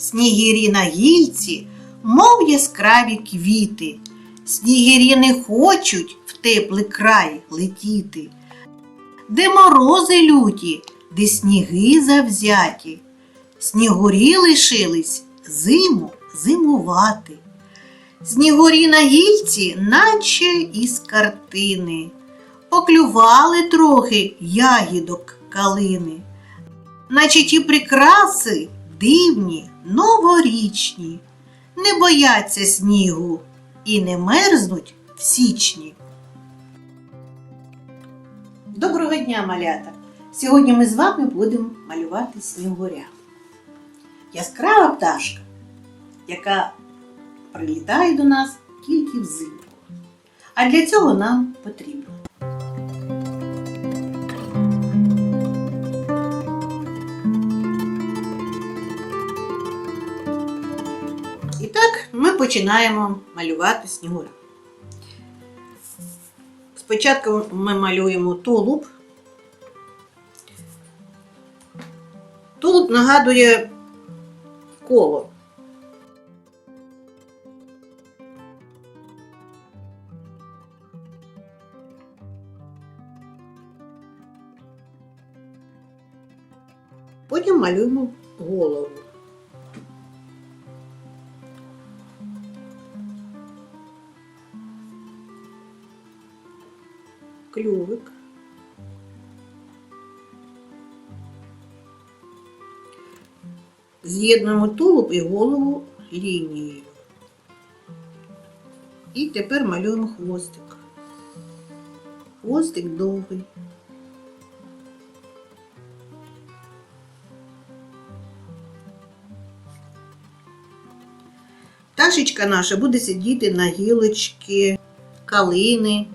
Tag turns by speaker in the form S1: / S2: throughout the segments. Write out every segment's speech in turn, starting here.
S1: снігирі на гільці, мов яскраві квіти. Снігирі не хочуть в теплий край летіти, де морози люті, де сніги завзяті. Снігурі лишились зиму зимувати. Снігурі на гільці, наче із картини, поклювали трохи ягідок калини, наче ті прикраси дивні, новорічні, не бояться снігу і не мерзнуть в січні. Доброго дня, малята! Сьогодні ми з вами будемо малювати снігуря. Яскрава пташка, яка прилітає до нас тільки взимку. А для цього нам потрібно. Починаємо малювати снігуря. Спочатку ми малюємо тулуб. Тулуб нагадує коло. Потім малюємо голову. Клювик. З'єднуємо тулуб і голову лінією. І тепер малюємо хвостик. Хвостик довгий. Пташечка наша буде сидіти на гілочці калини.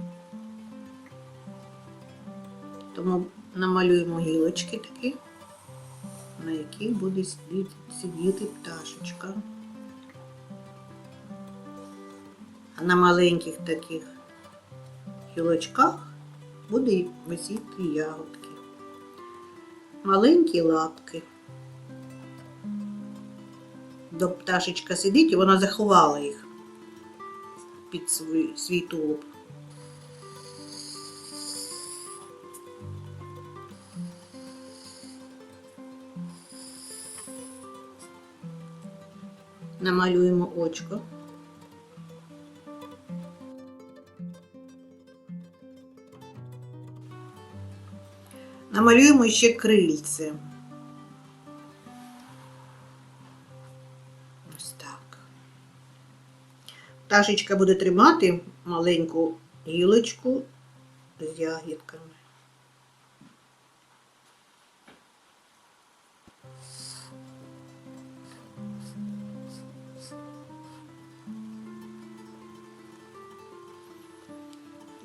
S1: Намалюємо гілочки такі, на яких буде сидіти пташечка. А на маленьких таких гілочках буде висіти ягодки. Маленькі лапки. До пташечка сидить і вона заховала їх під свій, свій тулуб. Намалюємо очко. Намалюємо ще крильце. Ось так. Пташечка буде тримати маленьку гілочку з ягідками.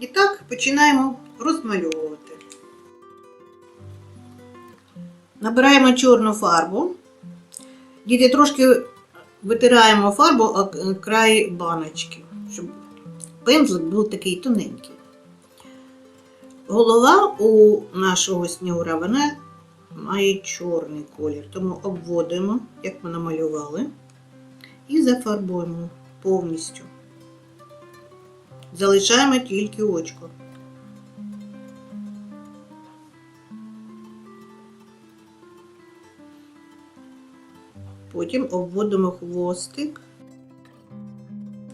S1: І так починаємо розмальовувати. Набираємо чорну фарбу. Діти трошки витираємо фарбу о край баночки, щоб пензлик був такий тоненький. Голова у нашого снігура вона має чорний колір, тому обводимо, як ми намалювали, і зафарбуємо повністю. Залишаємо тільки очко. Потім обводимо хвостик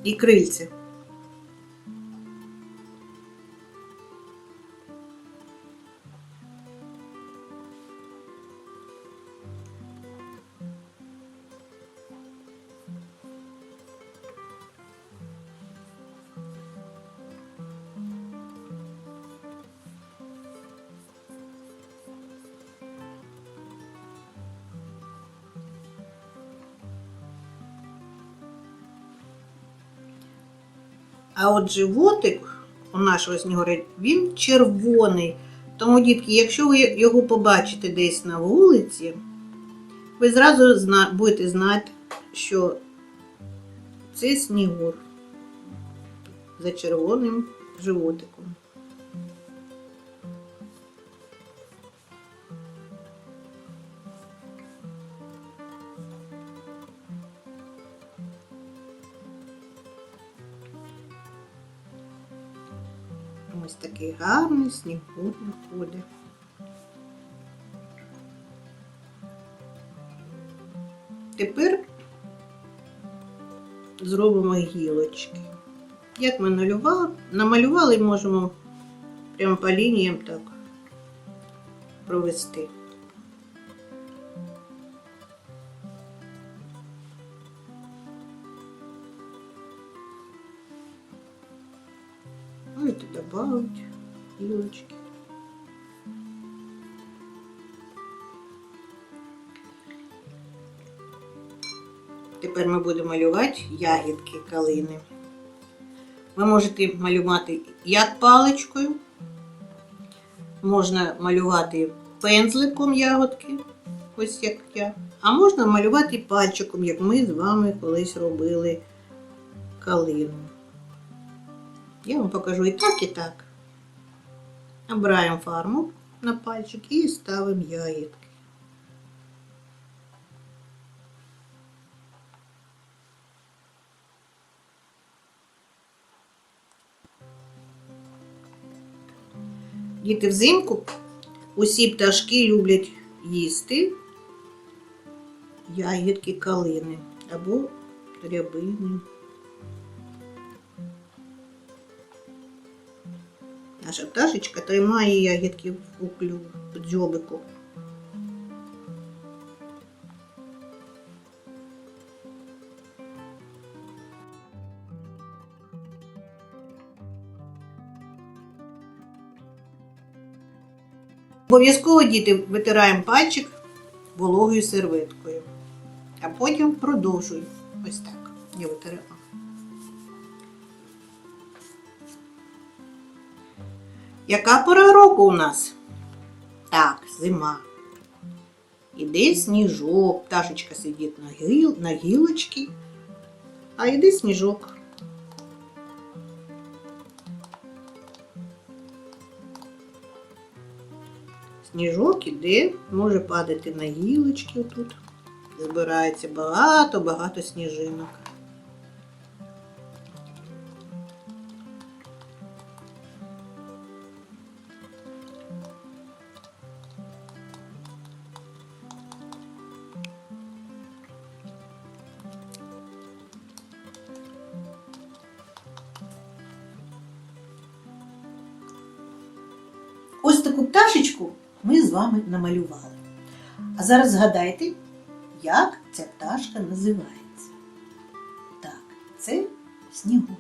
S1: і крильце. А от животик у нашого снігуря, він червоний. Тому, дітки, якщо ви його побачите десь на вулиці, ви зразу зна- будете знати, що це снігур за червоним животиком. Ось такий гарний снігур виходить. Тепер зробимо гілочки. Як ми малювали, намалювали, можемо прямо по лініям так провести. Можете добавить гілочки. Тепер ми будемо малювати ягідки калини. Ви можете малювати як паличкою, можна малювати пензликом ягодки, ось як я, а можна малювати пальчиком, як ми з вами колись робили калину. Я вам покажу і так, і так. Обираємо фарму на пальчик і ставимо ягідки. Діти взимку усі пташки люблять їсти ягідки калини або рябини. Наша пташечка тримає ягідки у клюв, в дзьобику. Обов'язково діти витираємо пальчик вологою серветкою, а потім продовжуємо. Ось так. Я витирала. Яка пора року у нас? Так, зима. Іде сніжок, пташечка сидить на, гіл, на гілочці, а йде сніжок. Сніжок іде, може падати на гілочки тут. Збирається багато-багато сніжинок. Таку пташечку ми з вами намалювали. А зараз згадайте, як ця пташка називається. Так, це снігур.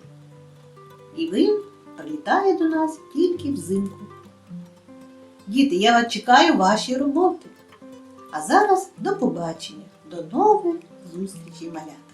S1: І він прилітає до нас тільки взимку. Діти, я вас чекаю ваші роботи. А зараз до побачення, до нових зустрічей, малят.